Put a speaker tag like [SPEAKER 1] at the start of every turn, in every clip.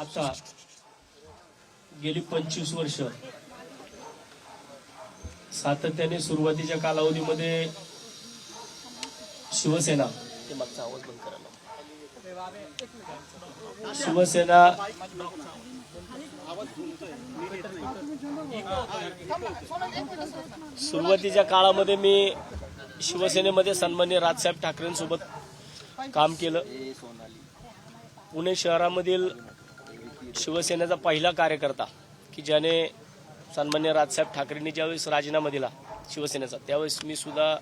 [SPEAKER 1] आता गेली पंचवीस वर्ष. सातत्याने सुरुवातीच्या कालावधीमध्ये शिवसेना. ते मागचा आवाज बंद करायला शिवसेना सुरुवातीच्या काळामध्ये मी शिवसेनेमध्ये सन्मान्य राजसाहेब ठाकरेंसोबत काम केलं. पुणे शहरामधील शिवसेनेचा पहिला कार्यकर्ता की ज्याने सन्मान्य राजसाहेब ठाकरेंनी ज्यावेळेस राजीनामा दिला शिवसेनेचा त्यावेळेस मी सुद्धा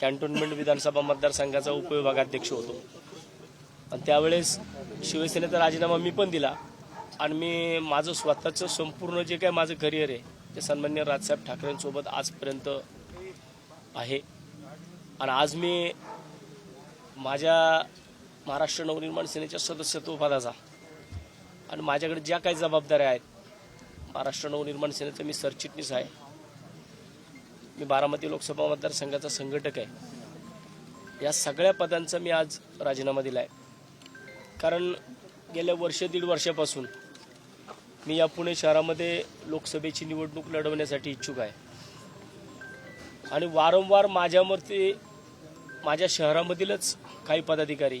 [SPEAKER 1] कॅन्टोन्मेंट विधानसभा मतदारसंघाचा उपविभागाध्यक्ष होतो. आणि त्यावेळेस शिवसेनेचा राजीनामा मी पण दिला आणि मी माझं स्वतःचं संपूर्ण जे काय माझं करिअर आहे ते सन्मान्य राजसाहेब ठाकरेंसोबत आजपर्यंत आहे. आणि आज मी माझ्या महाराष्ट्र नवनिर्माण सेनेच्या सदस्यत्व पदाचा आणि माझ्याकडे ज्या काही जबाबदाऱ्या आहेत महाराष्ट्र नवनिर्माण सेनेचं मी सरचिटणीस आहे. मी बारामती लोकसभा मतदारसंघाचा संघटक आहे. या सगळ्या पदांचा मी आज राजीनामा दिला आहे कारण गेल्या वर्ष दीड वर्षापासून मी या पुणे शहरामध्ये लोकसभेची निवडणूक लढवण्यासाठी इच्छुक आहे. आणि वारंवार माझ्यावरती माझ्या शहरामधीलच काही पदाधिकारी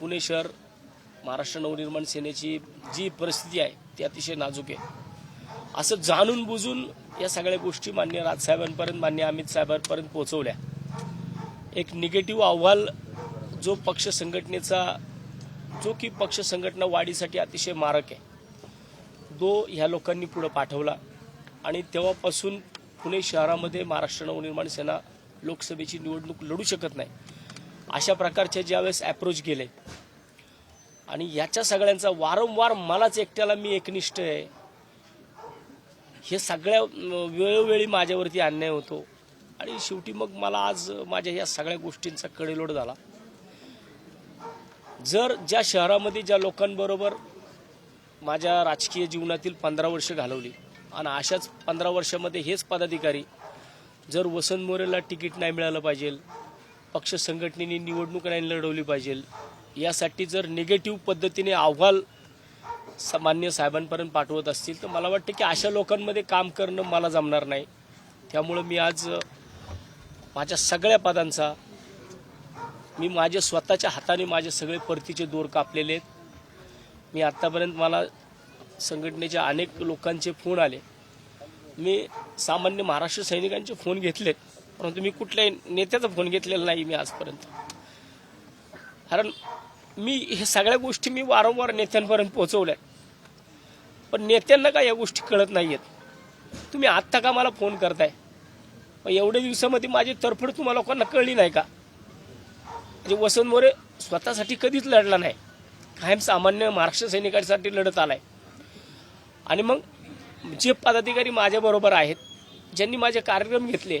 [SPEAKER 1] पुणे शहर महाराष्ट्र नवनिर्माण सेनेची जी परिस्थिती आहे ती अतिशय नाजूक आहे. असं जाणून बुजून या सगळ्या गोष्टी मान्य राजसाहेबांपर्यंत मान्य अमित साहेबांपर्यंत पोहोचवल्या. एक निगेटिव्ह अहवाल जो पक्ष संघटनेचा जो की पक्ष संघटना वाढीसाठी अतिशय मारक आहे. तो ह्या लोकांनी पुढं पाठवला आणि तेव्हापासून पुणे शहरामध्ये महाराष्ट्र नवनिर्माण सेना लोकसभेची निवडणूक लढू शकत नाही. अशा प्रकारचे ज्यावेळेस अप्रोच गेले. आणि याच्या सगळ्यांचा वारंवार मलाच एकट्याला मी एकनिष्ठ आहे. हे सगळ्या वेळोवेळी माझ्यावरती अन्याय होतो. आणि शेवटी मग मला आज माझ्या या सगळ्या गोष्टींचा कडेलोट झाला. जर ज्या शहरामध्ये ज्या लोकांबरोबर माझ्या राजकीय जीवनातील पंधरा वर्ष घालवली आणि अशाच पंधरा वर्षामध्ये हेच पदाधिकारी जर वसंत मोरेला तिकीट नाही मिळालं पाहिजे पक्ष संघटनेने निवडणूक नाही लढवली पाहिजे. यासाठी जर निगेटिव्ह पद्धतीने अहवाल सामान्य साहेबांपर्यंत पाठवत असतील तर मला वाटतं की अशा लोकांमध्ये काम करणं मला जमणार नाही. त्यामुळं मी आज माझ्या सगळ्या पदांचा मी माझ्या स्वतःच्या हाताने माझे सगळे परतीचे दोर कापलेले आहेत. मी आत्तापर्यंत मला संघटनेच्या अनेक लोकांचे फोन आले. मी सामान्य महाराष्ट्र सैनिकांचे फोन घेतलेत. परंतु मी कुठल्याही नेत्याचा फोन घेतलेला नाही मी आजपर्यंत. कारण मी हे सगळ्या गोष्टी मी वारंवार नेत्यांपर्यंत पोहोचवल्या पण नेत्यांना का या गोष्टी कळत नाही आहेत तुम्ही आत्ता का मला फोन करताय? मग एवढ्या दिवसामध्ये माझी तरफड तुम्हाला लोकांना कळली नाही का? म्हणजे वसंत मोरे स्वतःसाठी कधीच लढला नाही. कायम सामान्य महाराष्ट्र सैनिकांसाठी लढत आलाय. आणि मग जे पदाधिकारी माझ्याबरोबर आहेत ज्यांनी माझे कार्यक्रम घेतले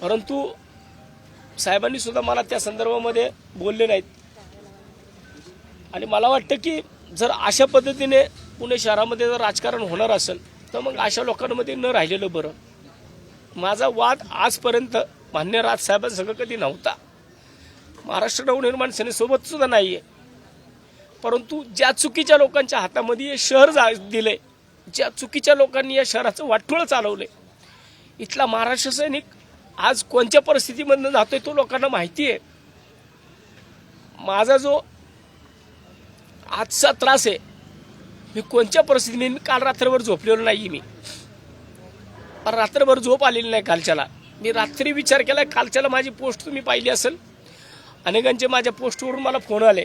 [SPEAKER 1] परंतु साहेबांनी सुद्धा मला त्या संदर्भामध्ये बोलले नाहीत. आणि मला वाटतं की जर अशा पद्धतीने पुणे शहरामध्ये जर राजकारण होणार असेल तर मग अशा लोकांमध्ये न राहिलेलं बरं. माझा वाद आजपर्यंत मान्य राजसाहेबांसंग कधी नव्हता. महाराष्ट्र नवनिर्माण सेनेसोबत सुद्धा नाही आहे परंतु ज्या चुकीच्या लोकांच्या हातामध्ये हे शहर जा दिले ज्या चुकीच्या लोकांनी या शहराचं वाटोळं चालवले इथला महाराष्ट्र सैनिक आज कोणत्या परिस्थितीमधनं जातोय तो लोकांना माहिती आहे माझा जो आजचा त्रास आहे मी कोणत्या परिस्थितीने मी काल रात्रभर झोपलेलो नाही मी. रात्रभर झोप आलेली नाही कालच्याला. मी रात्री विचार केला कालच्याला माझी पोस्ट तुम्ही पाहिली असेल. अनेकांचे माझ्या पोस्टवरून मला फोन आले.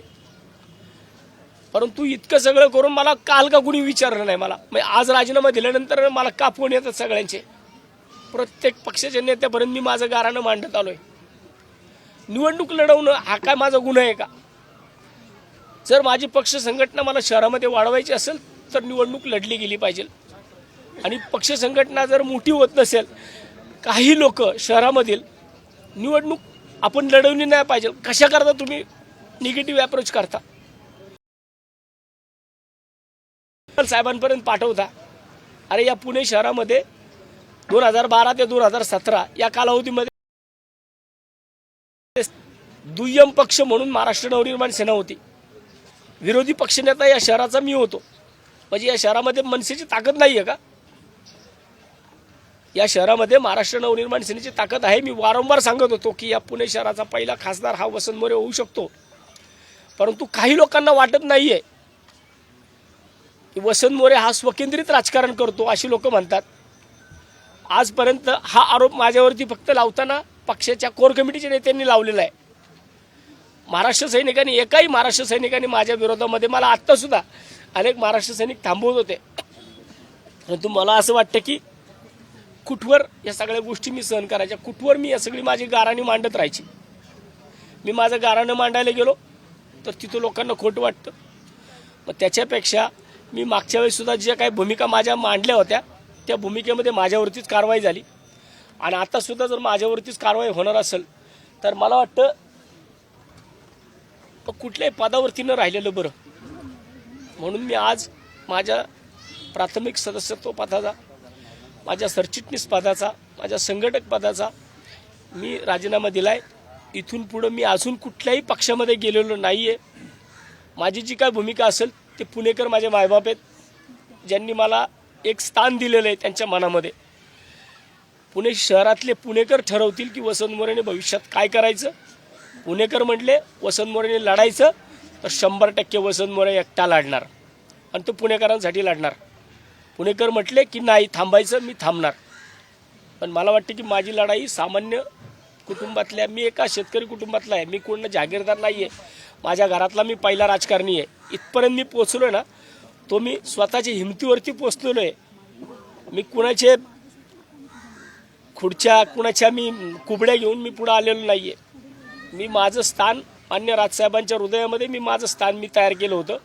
[SPEAKER 1] परंतु इतकं सगळं करून मला काल का कुणी विचारलं नाही मला. म्हणजे आज राजीनामा दिल्यानंतर मला का फोन येतात सगळ्यांचे. प्रत्येक पक्षाच्या नेत्यापर्यंत मी माझं गाराणं मांडत आलोय. निवडणूक लढवणं हा काय माझा गुन्हा आहे का? जर माझी पक्ष संघटना मला शहरामध्ये वाढवायची असेल तर निवडणूक लढली गेली पाहिजे. आणि पक्ष संघटना जर मोठी होत नसेल काही लोक शहरामधील निवडणूक आपण लढवली नाही पाहिजे. कशा करता तुम्ही? निगेटिव्ह अप्रोच करता. साहेबांपर्यंत पाठवता. अरे या पुणे शहरामध्ये दोन हजार बारा ते दोन हजार सतरा या कालावधीमध्ये दुय्यम पक्ष म्हणून महाराष्ट्र नवनिर्माण सेना होती. विरोधी पक्षनेता या शहराचा मी होतो. म्हणजे या शहरामध्ये मनसेची ताकद नाही आहे का? या शहरामध्ये महाराष्ट्र नवनिर्माण सेनेची ताकद आहे. मी वारंवार सांगत होतो की या पुणे शहराचा पहिला खासदार हा वसंत मोरे होऊ शकतो. परंतु काही लोकांना वाटत नाहीये की वसंत मोरे हा स्वकेंद्रित राजकारण करतो अशी लोक म्हणतात. आजपर्यंत हा आरोप माझ्यावरती फक्त लावताना पक्षाच्या कोर कमिटीच्या नेत्यांनी लावलेला आहे. महाराष्ट्र सैनिकांनी एकाही महाराष्ट्र सैनिकांनी माझ्या विरोधामध्ये मला आत्तासुद्धा अनेक महाराष्ट्र सैनिक थांबवत होते. परंतु मला असं वाटतं की कुठवर या सगळ्या गोष्टी मी सहन करायच्या कुठवर मी या सगळी माझी गाराणी मांडत राहायची? मी माझं गाराणं मांडायला गेलो तर तिथं लोकांना खोटं वाटतं. मग त्याच्यापेक्षा मी मागच्या वेळीसुद्धा ज्या काही भूमिका माझ्या मांडल्या होत्या त्या भूमिकेमध्ये माझ्यावरतीच कारवाई झाली. आणि आतासुद्धा जर माझ्यावरतीच कारवाई होणार असेल तर मला वाटतं कुठल्याही पदावरती न राहिलेलं बरं. म्हणून मी आज माझ्या प्राथमिक सदस्यत्व पदाचा माझ्या सरचिटणीस पदाचा माझ्या संघटक पदाचा मी राजीनामा दिला आहे इथून पुढं मी अजून कुठल्याही पक्षामध्ये गेलेलो नाही आहे माझी जी काय भूमिका असेल ते पुणेकर माझे मायबाप आहेत ज्यांनी मला एक स्थान दिलेलं आहे त्यांच्या मनामध्ये. पुणे शहरातले पुणेकर ठरवतील की वसंत मोरेने भविष्यात काय करायचं? पुणेकर म्हटले वसंत मोरेने लढायचं तर शंभर टक्के वसंत मोरे एकटा लढणार आणि तो पुणेकरांसाठी लढणार. पुणेकर म्हटले की नाही थांबायचं मी थांबणार. पण मला वाटतं की माझी लढाई सामान्य कुटुंबातल्या मी एका शेतकरी कुटुंबातला आहे मी कोण जागीरदार नाही आहे माझ्या घरातला मी पहिला राजकारणी आहे. इथपर्यंत मी पोचलो ना तो मी स्वतःच्या हिमतीवरती पोचलेलो आहे मी कुणाचे खुर्च्या कुणाच्या मी कुबड्या घेऊन मी पुढं आलेलो नाही आहे मी माझं स्थान मान्य राजसाहेबांच्या हृदयामध्ये मी माझं स्थान मी तयार केलं होतं.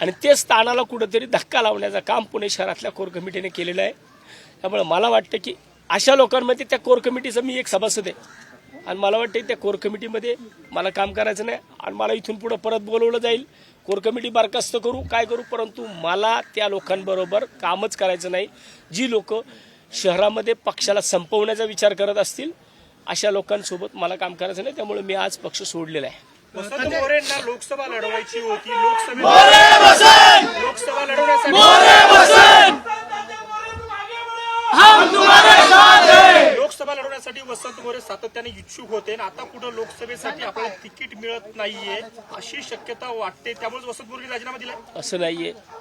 [SPEAKER 1] आणि ते स्थानाला कुठंतरी धक्का लावण्याचं काम पुणे शहरातल्या कोर कमिटीने केलेलं आहे. त्यामुळे मला वाटतं की अशा लोकांमध्ये त्या कोर कमिटीचं मी एक सभासद आहे. आणि मला वाटतं त्या कोर कमिटीमध्ये मला काम करायचं नाही आणि मला इथून पुढं परत बोलवलं जाईल. कोर कमिटी बरखास्त करू काय करू परंतु मला त्या लोकांबरोबर कामच करायचं नाही. जी लोक शहरामध्ये पक्षाला संपवण्याचा विचार करत असतील अशा लोकांसोबत मला काम करायचं नाही त्यामुळे मी आज पक्ष सोडलेला आहे.
[SPEAKER 2] लोकसभा लढवायची होती लोकसभा लोकसभा लढवण्यासाठी वसंत मोरे सातत्याने इच्छुक होते आणि आता कुठं लोकसभेसाठी आपल्याला तिकीट मिळत नाहीये अशी शक्यता वाटते. त्यामुळे वसंत मोरे राजीनामा दिला
[SPEAKER 1] असं नाही आहे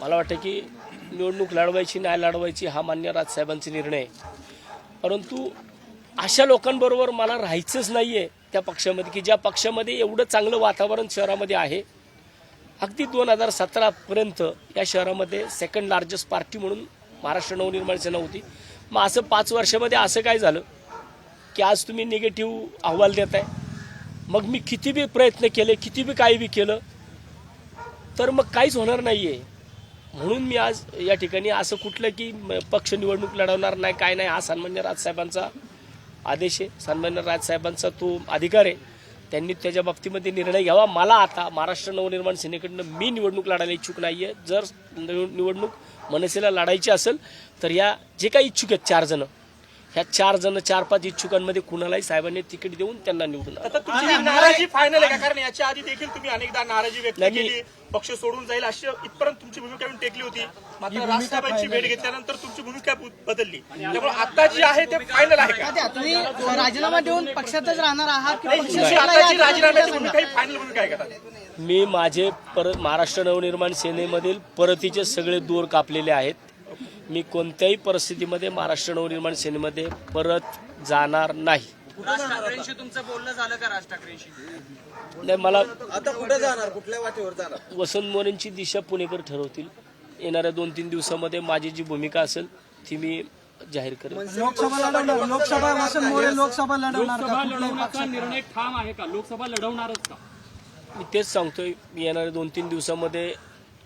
[SPEAKER 1] मला वाटतं की निवडणूक लढवायची नाही लढवायची हा मान्य राजसाहेबांचा निर्णय आहे. परंतु अशा लोकांबरोबर मला राहायचंच नाही आहे त्या पक्षामध्ये की ज्या पक्षामध्ये एवढं चांगलं वातावरण शहरामध्ये आहे. अगदी दोन हजार सतरापर्यंत या शहरामध्ये सेकंड लार्जेस्ट पार्टी म्हणून महाराष्ट्र नवनिर्माण सेना होती. मग असं पाच वर्षामध्ये असं काय झालं? की आज तुम्ही निगेटिव्ह अहवाल देत आहे मग मी किती बी प्रयत्न केले किती बी काही बी केलं तर मग काहीच होणार नाही आहे म्हणून मी आज या ठिकाणी असं कुठलं की म- पक्ष निवडणूक लढवणार नाही काय नाही हा सन्मान्य राजसाहेबांचा आदेश आहे. सन्मान्य राजसाहेबांचा तो अधिकार आहे. त्यांनी त्याच्या बाबतीमध्ये निर्णय घ्यावा. मला आता महाराष्ट्र नवनिर्माण सेनेकडनं मी निवडणूक लढायला इच्छुक नाही आहे जर निवडणूक मनसेला लढायची असेल तर या जे काही इच्छुक आहेत चार जणं ह्या चार जण चार पाच इच्छुकांमध्ये कुणालाही साहेबांनी तिकीट देऊन त्यांना निवडून.
[SPEAKER 2] आता तुमची ही नाराजी फायनल आहे का? कारण याच्या आधी देखील तुम्ही अनेकदा नाराजी व्यक्त
[SPEAKER 1] नाही,
[SPEAKER 2] केली. पक्ष सोडून जाईल अशी इथपर्यंत तुमची भूमिका येऊन टेकली होती. मात्र राजसाहेबांची भेट घेतल्यानंतर तुमची भूमिका बु- बदलली. त्यामुळे आता जी आहे ते फायनल आहे का?
[SPEAKER 3] तुम्ही राजीनामा देऊन पक्षातच राहणार आहात की पक्ष
[SPEAKER 2] तुमची
[SPEAKER 3] सोडला
[SPEAKER 2] आताची
[SPEAKER 3] या
[SPEAKER 2] राजीनाम्याची. भूमिका ही फायनल भूमिका आहे का
[SPEAKER 1] मी माझे परत महाराष्ट्र नवनिर्माण सेनेमधील परतीचे सगळे दूर कापलेले आहेत. मी कोणत्याही परिस्थितीमध्ये महाराष्ट्र नवनिर्माण सेनेमध्ये परत जाणार नाही.
[SPEAKER 4] राज ठाकरेंशी तुमचं बोलणं झालं का राज ठाकरेंशी?
[SPEAKER 1] नाही मला
[SPEAKER 5] आता कुठे जाणार? कुठल्या वाटेवर जाणार?
[SPEAKER 1] वसंत मोरेंची दिशा पुणेकर ठरवतील. येणाऱ्या दोन तीन दिवसामध्ये माझी जी भूमिका असेल ती मी जाहीर करेन.
[SPEAKER 3] लोकसभा लढवणार लोकसभा मोरे लोकसभा लढवणार का? कुठल्याही पक्षात?
[SPEAKER 6] निर्णय ठाम आहे का? लोकसभा लढवणारच का?
[SPEAKER 1] मी तेच सांगतोय मी येणाऱ्या दोन तीन दिवसामध्ये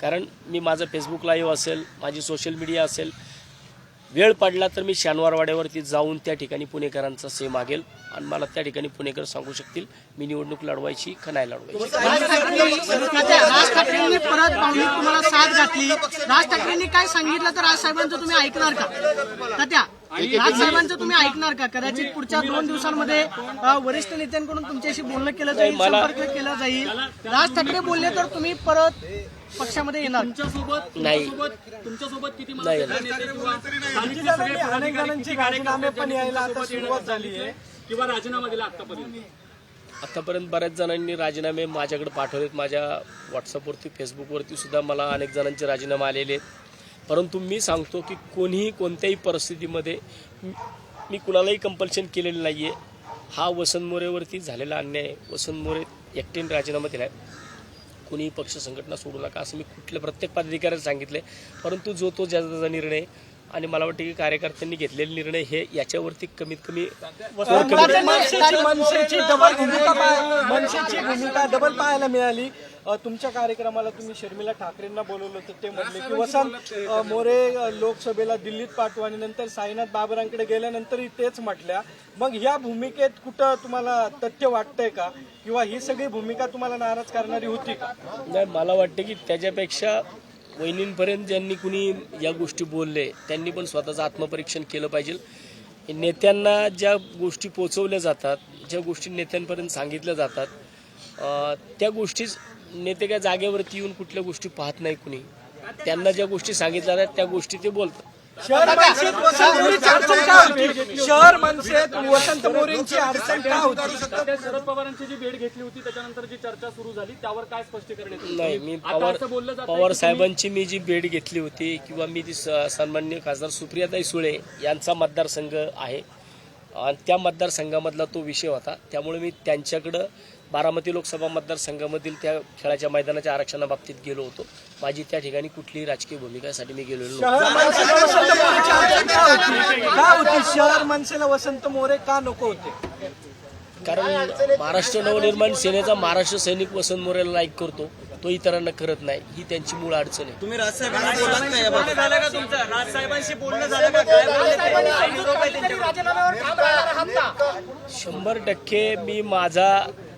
[SPEAKER 1] कारण मी माझं फेसबुक लाईव्ह असेल माझी सोशल मीडिया असेल वेळ पडला तर मी शनिवारवाड्यावरती जाऊन त्या ठिकाणी पुणेकरांचा से मागेल आणि मला त्या ठिकाणी पुणेकर सांगू शकतील मी निवडणूक लढवायची का नाही लढवायची.
[SPEAKER 3] राज ठाकरेंनी परत तुम्हाला साथ घातली. राज ठाकरेंनी काय सांगितलं तर राज साहेबांचं तुम्ही ऐकणार का? तुम्ही ऐकणार का? कदाचित पुढच्या दोन दिवसांमध्ये वरिष्ठ नेत्यांकडून तुमच्याशी बोलणं केलं जाईल संपर्क केला जाईल. राज ठाकरे बोलले तर तुम्ही परत पक्षामध्ये येणार.
[SPEAKER 6] तुमच्यासोबत
[SPEAKER 1] नाही.
[SPEAKER 6] तुमच्यासोबत किती किती कार्यकर्ते पण यायला आता सुरुवात झाली आहे. किंवा राजीनामा दिला आतापर्यंत?
[SPEAKER 1] आतापर्यंत बऱ्याच जणांनी राजीनामे माझ्याकडे पाठवलेत. माझ्या व्हॉट्सअपवरती फेसबुकवरती सुद्धा मला अनेक जणांचे राजीनामे आलेले आहेत. परंतु मी सांगतो की कोणीही कोणत्याही परिस्थितीमध्ये मी- कुणालाही कंपल्शन केलेलं नाही आहे हा वसंत मोरेवरती झालेला अन्याय आहे. वसंत मोरे एकटेन राजीनामा दिला आहे कोणीही पक्ष संघटना सोडू नका असं मी कुठल्या प्रत्येक पदाधिकाऱ्याला सांगितलं आहे परंतु जो तो ज्याचा निर्णय आणि मला वाटतं की कार्यकर्त्यांनी घेतलेले निर्णय हे याच्यावरती कमीत कमी
[SPEAKER 7] मनसेची मनसेची डबल भूमिका मनसेची भूमिका डबल पाहायला मिळाली. तुमच्या कार्यक्रमाला तुम्ही शर्मिला ठाकरेंना बोलवलं होतं ते म्हटले की वसंत मोरे लोकसभेला दिल्लीत पाठवू आणि नंतर साईनाथ बाबरांकडे गेल्यानंतरही तेच म्हटल्या. मग या भूमिकेत कुठं तुम्हाला तथ्य वाटतंय का? किंवा ही सगळी भूमिका तुम्हाला नाराज करणारी होती का?
[SPEAKER 1] नाही मला वाटतं की त्याच्यापेक्षा वहिनींपर्यंत ज्यांनी कुणी या गोष्टी बोलले त्यांनी पण स्वतःचं आत्मपरीक्षण केलं पाहिजे. नेत्यांना ज्या गोष्टी पोचवल्या जातात ज्या गोष्टी नेत्यांपर्यंत सांगितल्या जातात त्या गोष्टीच नेते काय जागेवरती येऊन कुठल्या गोष्टी पाहत नाही कुणी. त्यांना ज्या गोष्टी सांगितल्या जातात त्या गोष्टी ते बोलतात.
[SPEAKER 7] शहर मनसेत वसंत मोरेंची अडचण का होती? शहर मनसेत वसंत मोरेंची अडचण का होती?
[SPEAKER 6] सध्या शरद पवारांची जी भेट घेतली होती त्याच्यानंतर जी चर्चा सुरू झाली त्यावर काय स्पष्टीकरण येतं?
[SPEAKER 1] नाही मी
[SPEAKER 6] आता
[SPEAKER 1] पवार
[SPEAKER 6] असं बोललं जातंय
[SPEAKER 1] पवार
[SPEAKER 6] की
[SPEAKER 1] साहेबांची मी जी भेट घेतली होती किंवा मी ती स- सन्माननीय खासदार सुप्रियाताई सुळे यांचा मतदारसंघ आहे आणि त्या मतदारसंघामधला तो विषय होता. त्यामुळे मी त्यांच्याकडं बारामती लोकसभा मतदारसंघामधील त्या खेळाच्या मैदानाच्या आरक्षणाबाबतीत गेलो होतो. माझी त्या ठिकाणी कुठलीही राजकीय भूमिकासाठी मी गेलेलो नव्हतो.
[SPEAKER 7] शहर मनसेला वसंत मोरे का नको होते?
[SPEAKER 1] कारण महाराष्ट्र नवनिर्माण सेनेचा महाराष्ट्र सैनिक वसंत मोरेला लाईक करतो. तो इतरांना करत नाही. ही त्यांची मूळ अडचण आहे.
[SPEAKER 5] तुम्ही
[SPEAKER 4] राजसाहेबांशी
[SPEAKER 1] शंभर टक्के मी माझा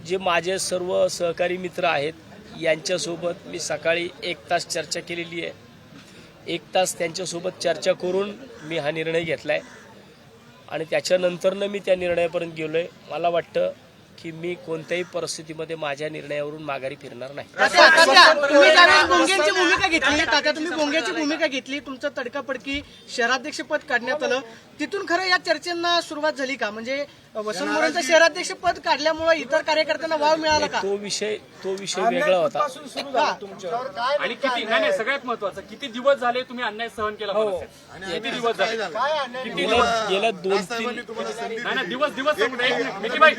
[SPEAKER 1] जे माझे सर्व सहकारी मित्र आहेत यांच्यासोबत मी सकाळी एक तास चर्चा केलेली आहे. एक तास त्यांच्यासोबत चर्चा करून मी हा निर्णय घेतला आहे आणि त्याच्यानंतरनं मी त्या निर्णयापर्यंत गेलो आहे मला वाटतं की मी कोणत्याही परिस्थितीमध्ये माझ्या निर्णयावरून माघारी फिरणार नाही.
[SPEAKER 3] भूमिका घेतली. तात्या तुम्ही गोंगेची भूमिका घेतली. तुमचं तडकापडकी शहराध्यक्ष पद काढण्यात आलं. तिथून खरं या चर्चेंना सुरुवात झाली का? म्हणजे वसंत मोरेंचं शहराध्यक्ष पद काढल्यामुळे इतर कार्यकर्त्यांना वाव मिळाला का?
[SPEAKER 1] तो विषय तो विषय वेगळा होता.
[SPEAKER 7] सुरू झालं तुमच्यावर
[SPEAKER 6] आणि किती नाही नाही सगळ्यात महत्वाचं किती दिवस झाले तुम्ही अन्याय सहन केला मनसेत? किती दिवस झाले? किती
[SPEAKER 1] गेल्या गेल्या दोन तीन
[SPEAKER 6] नाही नाही दिवस दिवस सांगू नये. एक मिनिट. मिकीबाई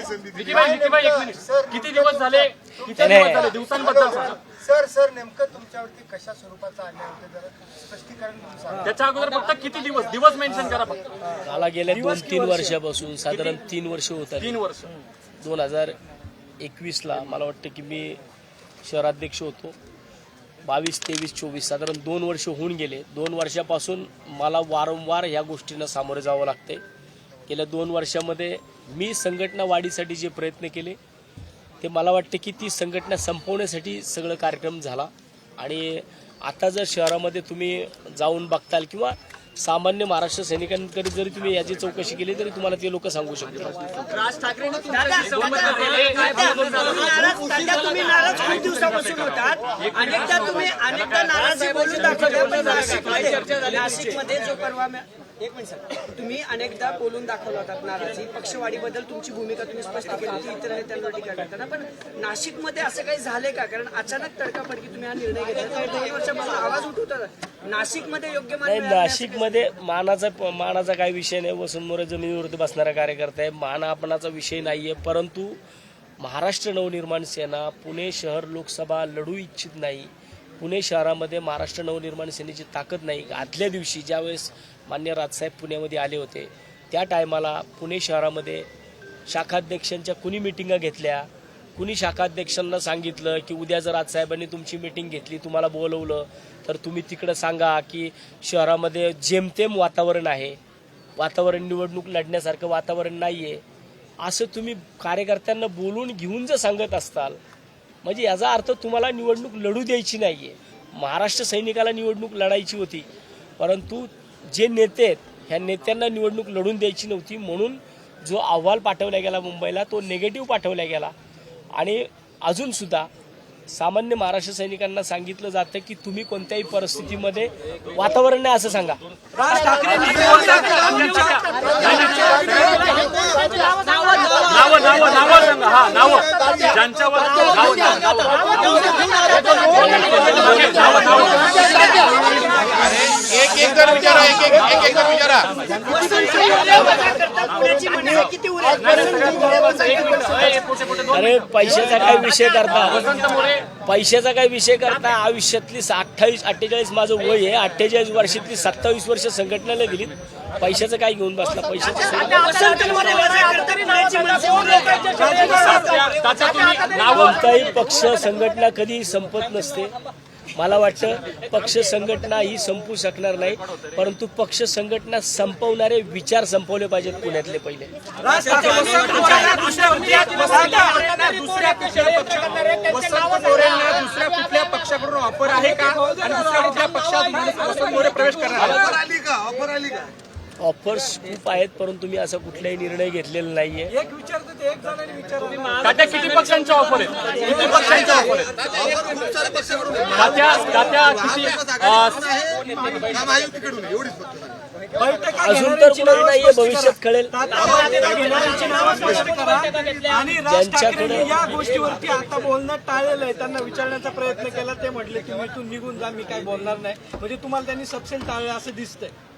[SPEAKER 6] मिकीबाई एक मिनिट. किती दिवस झाले? किती. दिवस झाले दिवसांबद्दल सांगा.
[SPEAKER 8] सर सर नेमकं तुमच्यावरती कशा स्वरूपाचा अन्याय होते जरा स्पष्टीकरण तुम्ही सांगा.
[SPEAKER 6] त्याच्या अगोदर फक्त किती दिवस? दिवस मेन्शन करा फक्त.
[SPEAKER 1] मला गेल्या दोन तीन वर्षापासून साधारण तीन वर्ष होत
[SPEAKER 6] तीन वर्ष.
[SPEAKER 1] दोन हजार एकवीसला मला वाटतं की मी शहराध्यक्ष होतो. बावीस तेवीस चोवीस साधारण दोन वर्ष होऊन गेले. दोन वर्षापासून मला वारंवार ह्या गोष्टींना सामोरं जावं लागते गेल्या दोन वर्षामध्ये मी संघटना वाढीसाठी जे प्रयत्न केले ते मला वाटते की ती संघटना संपवण्यासाठी सगळं कार्यक्रम झाला. आणि आता जर शहरामध्ये तुम्ही जाऊन बघताल किंवा सामान्य महाराष्ट्र सैनिकांकडे जरी तुम्ही याची चौकशी केली तरी तुम्हाला ते लोक सांगू शकतात
[SPEAKER 4] राज ठाकरेंनी तुमच्याशी संबंध केले काय बोलून नाराज सध्या तुम्ही नाराज खूप दिवसापासून होतात. अनेकदा तुम्ही अनेकदा नाराजी बोलून दाखवल्या पण नाशिकमध्ये नाशिकमध्ये जो परवा मी- एक मिनिट सर. तुम्ही अनेकदा बोलून दाखवला होतात नाराजी. पक्षवाढीबद्दल तुमची भूमिका तुम्ही स्पष्ट केली होती. इतर नेत्यांवर टीका करताना. पण नाशिकमध्ये असं काही झालंय का? कारण अचानक तडकाफडकी तुम्ही हा निर्णय घेतला. दोन वर्षापासून आवाज उठवता नाशिकमध्ये योग्य मान
[SPEAKER 1] नाशिकमध्ये मानाचा मानाचा काही विषय नाही. वसंत मोरे जमिनीवरती बसणारा कार्यकर्ता आहे. मान आपणाचा विषय नाहीये. परंतु महाराष्ट्र नवनिर्माण सेना पुणे शहर लोकसभा लढू इच्छित नाही. पुणे शहरामध्ये महाराष्ट्र नवनिर्माण सेनेची ताकद नाही. आदल्या दिवशी ज्यावेळेस मान्य राजसाहेब पुण्यामध्ये आले होते. त्या टायमाला पुणे शहरामध्ये शाखाध्यक्षांच्या कुणी मिटिंगा घेतल्या? कुणी शाखाध्यक्षांना सांगितलं की उद्या जर राजसाहेबांनी तुमची मिटिंग घेतली तुम्हाला बोलवलं तर तुम्ही तिकडं सांगा की शहरामध्ये जेमतेम वातावरण आहे. वातावरण निवडणूक लढण्यासारखं वातावरण नाही आहे असं तुम्ही कार्यकर्त्यांना बोलून घेऊन जर सांगत असताल म्हणजे याचा अर्थ तुम्हाला निवडणूक लढू द्यायची नाही आहे महाराष्ट्र सैनिकाला निवडणूक लढायची होती. परंतु जे नेते आहेत ह्या नेत्यांना निवडणूक लढून द्यायची नव्हती. म्हणून जो अहवाल पाठवला गेला मुंबईला तो निगेटिव्ह पाठवला गेला. आणि अजूनसुद्धा सामान्य महाराष्ट्र सैनिकांना सांगितलं जातं की तुम्ही कोणत्याही परिस्थितीमध्ये वातावरण नाही असं सांगा.
[SPEAKER 6] नावं नावं नावं सांगा. हा नावं. ज्यांच्यावर नावं नावं नावं
[SPEAKER 2] एक एक जण विचारा एक एक एक एक जण विचारा.
[SPEAKER 4] पुण्याची मनसे किती उरेल
[SPEAKER 1] अरे पैशाचा काय विषय करता?
[SPEAKER 6] वसंत मोरे
[SPEAKER 1] पैशाचा काय विषय करता? आयुष्यातली अठ्ठावीस अठ्ठेचाळीस माझं वय आहे. अठ्ठेचाळीस वर्षातली सत्तावीस वर्ष संघटनेला दिली पैशाचं काय घेऊन बसला? पैशाचं कोणताही पक्ष संघटना कधी संपत नसते. मला वाटतं पक्ष संघटना ही संपू शकणार नाही परंतु पक्ष संघटना संपवणारे विचार संपवले पाहिजेत पुण्यातले पहिले.
[SPEAKER 2] दुसऱ्या कुठल्या पक्षाकडून ऑफर आहे का? आणि दुसऱ्या कुठल्या पक्षात प्रवेश करणार आहेत?
[SPEAKER 8] आली का? ऑफर आली का?
[SPEAKER 1] ऑफर्स खूप आहेत परंतु मी असा कुठलाही निर्णय घेतलेला नाहीये.
[SPEAKER 7] ते
[SPEAKER 6] तात्या किती पक्षांच्या ऑफर आहेत? किती पक्षांच्या ऑफर आहेत? तात्या तात्या किती अं,
[SPEAKER 8] महायुतीकडून एवढीच फक्त
[SPEAKER 7] बैठका
[SPEAKER 1] अजून तर कुणाला नाहीये भविष्यात
[SPEAKER 7] करा.
[SPEAKER 1] कळेल. ज्यांच्याकडे-
[SPEAKER 7] या गोष्टीवरती आता बोलणं टाळलेलं आहे. त्यांना विचारण्याचा प्रयत्न केला. ते म्हटले तुम्ही इथून निघून जा मी काय बोलणार नाही. म्हणजे तुम्हाला त्यांनी सबसेल टाळलं असं दिसतंय.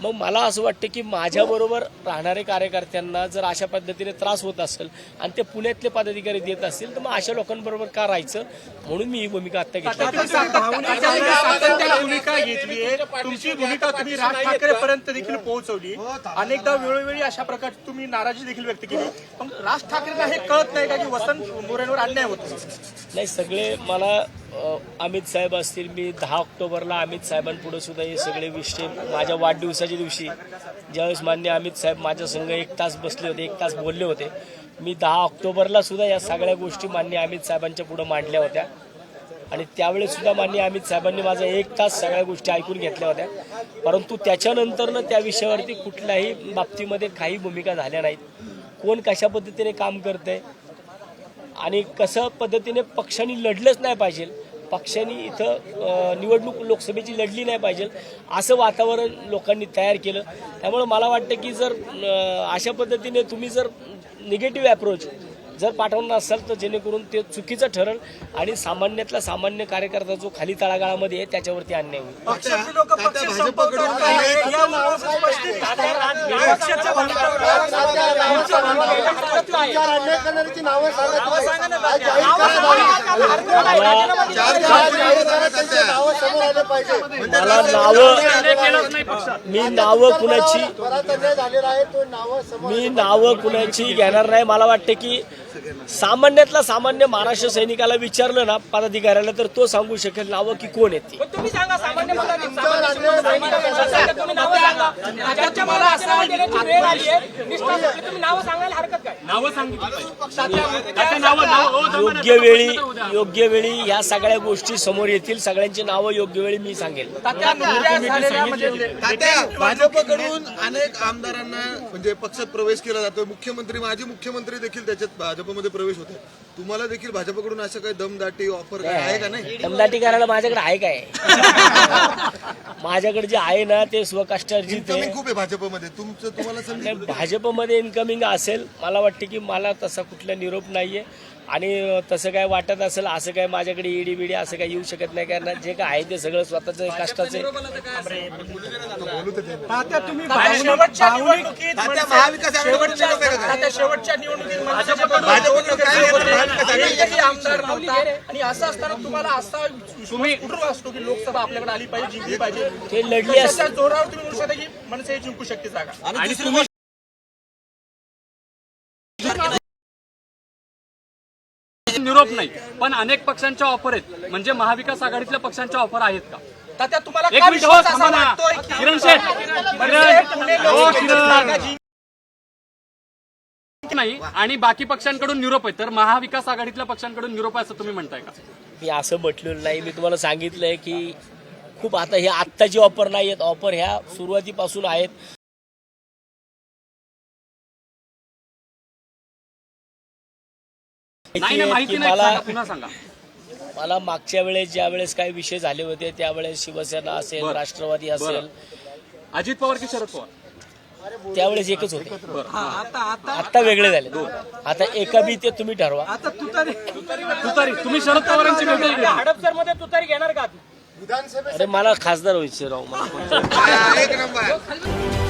[SPEAKER 1] मग मला असं वाटतं की माझ्याबरोबर राहणारे कार्यकर्त्यांना जर अशा पद्धतीने त्रास होत असेल आणि ते पुण्यातले पदाधिकारी देत असतील तर मग अशा लोकांबरोबर का राहायचं? म्हणून मी ही भूमिका आता घेतली
[SPEAKER 2] भूमिका तुम्ही राज ठाकरे पर्यंत देखील पोहोचवली. अनेकदा वेळोवेळी अशा प्रकारची तुम्ही नाराजी देखील व्यक्त केली. पण राज ठाकरेंना हे कळत नाही का की वसंत मोरेंवर अन्याय होतो?
[SPEAKER 1] नाही सगळे मला अमित साहेब असतील मी दहा ऑक्टोबरला अमित साहेबांपुढे सुद्धा हे सगळे विषय माझ्या वाढदिवसाच्या दिवशी ज्यावेळेस मान्य अमित साहेब माझ्या संघ एक तास बसले होते एक तास बोलले होते मी दहा ऑक्टोबरला सुद्धा या सगळ्या गोष्टी मान्य अमित साहेबांच्या पुढे मांडल्या होत्या. आणि त्यावेळेस सुद्धा मान्य अमित साहेबांनी माझा एक तास सगळ्या गोष्टी ऐकून घेतल्या होत्या. परंतु त्याच्यानंतरनं त्या विषयावरती कुठल्याही बाबतीमध्ये काही भूमिका झाल्या नाहीत. कोण कशा पद्धतीने काम करतंय आणि कसं पद्धतीने पक्षांनी लढलंच नाही पाहिजे. पक्षांनी इथं निवडणूक लोकसभेची लढली नाही पाहिजे. असं वातावरण लोकांनी तयार केलं. त्यामुळं मला वाटतं की जर अशा पद्धतीने तुम्ही जर निगेटिव्ह अप्रोच जर पाठवणार असाल तर जेणेकरून ते चुकीचं ठरेल आणि सामान्यातला सामान्य कार्यकर्ता जो खाली तळागाळामध्ये आहे त्याच्यावरती अन्याय होईल मला नावं मी नावं कुणाची मी नावं कुणाची घेणार नाही मला वाटतं की सामान्यातला सामान्य महाराष्ट्र सैनिकाला विचारलं ना पदाधिकाऱ्याला तर तो सांगू शकेल नावं की कोण आहेत ती.
[SPEAKER 2] तुम्ही सांगा सामान्य मताधिक
[SPEAKER 8] तुमच्यावर अन्याय झालेला
[SPEAKER 2] तुम्ही नावं सांगा. राज्याच्या मला असा वेळ आली आहे. निष्ठा सुटली. तुम्ही नावं सांगायला हरकत काय?
[SPEAKER 6] नावं सांगितली पाहिजे. तात्या नावं नावं हो.
[SPEAKER 1] योग्य वेळी योग्य वेळी ह्या सगळ्या गोष्टी समोर येतील. सगळ्यांची नावं योग्य वेळी मी सांगेल.
[SPEAKER 2] म्हणजे
[SPEAKER 5] तात्या भाजपकडून अनेक आमदारांना म्हणजे पक्षात प्रवेश केला जातो मुख्यमंत्री माजी मुख्यमंत्री देखील त्याच्यात भाजपमध्ये प्रवेश होते तुम्हाला देखील भाजपकडून असं काही दमदाटी ऑफर आहे का नाही
[SPEAKER 1] दमदाटी करायला माझ्याकडे आहे काय? माझ्याकडे जे आहे ना ते स्वकष्टार्जित
[SPEAKER 5] इन्कमिंग
[SPEAKER 1] आहे.
[SPEAKER 5] खूप आहे भाजपमध्ये. तुमचं तुम्हाला संधी
[SPEAKER 1] नाही, भाजपमध्ये इन्कमिंग असेल मला वाटतं की मला तसा कुठला निरोप नाहीये. आणि तसं काय वाटत असेल असं काय माझ्याकडे ईडी बिडी असं काय येऊ शकत नाही कारण जे काय आहे ते सगळं स्वतःचं कष्टाचे
[SPEAKER 7] तात्या तुम्ही
[SPEAKER 2] शेवटच्या निवडणुकीत निवडणुकीत आमदार नव्हता. आणि असं असताना तुम्हाला असा तुम्ही कुठून असतो की लोकसभा आपल्याकडे आली पाहिजे जिंकली पाहिजे.
[SPEAKER 1] ते लढली
[SPEAKER 2] जोरावर तुम्ही म्हणू शकता की मनसे जिंकू शकते जागा?
[SPEAKER 6] आणि तुम्ही निरोप नाही पण अनेक पक्षांच्या ऑफर आहेत. म्हणजे महाविकास आघाडीतल्या पक्षांच्या ऑफर आहेत का?
[SPEAKER 2] तात्या तुम्हाला
[SPEAKER 6] एक
[SPEAKER 2] काय
[SPEAKER 6] मिनिट हो
[SPEAKER 2] विश्वास असा
[SPEAKER 6] थांबा ना.
[SPEAKER 2] वाटतोय की
[SPEAKER 6] किरण शेठ
[SPEAKER 2] मनसे पुणे
[SPEAKER 6] किरण हो
[SPEAKER 2] लोकसभेची जागा
[SPEAKER 6] नाही. आणि बाकी पक्षांकडून निरोप आहे तर महाविकास आघाडीतल्या पक्षांकडून निरोप आहे असं तुम्ही म्हणताय का?
[SPEAKER 1] मी असं म्हटलेलं नाही. मी तुम्हाला सांगितलंय की खूप आता हे आत्ताची ऑफर नाही आहेत. ऑफर ह्या सुरुवातीपासून आहेत.
[SPEAKER 6] नाही माहिती नाही
[SPEAKER 1] मला
[SPEAKER 6] सांगा, पुन्हा सांगा.
[SPEAKER 1] मला मागच्या वेळेस ज्या वेळेस काही विषय झाले होते त्यावेळेस शिवसेना असेल
[SPEAKER 6] बरं.
[SPEAKER 1] राष्ट्रवादी असेल.
[SPEAKER 6] अजित पवार की शरद पवार?
[SPEAKER 1] त्यावेळेस एकच होते.
[SPEAKER 7] आता आता
[SPEAKER 1] आता वेगळे झाले. आता एका बी ते तुम्ही ठरवा.
[SPEAKER 7] आता तू तरी
[SPEAKER 6] तुतारी तुम्ही शरद पवारांची वेगळी.
[SPEAKER 2] हडपसरमध्ये तुतारी घेणार का?
[SPEAKER 1] अरे मला खासदार व्हायचे राव मला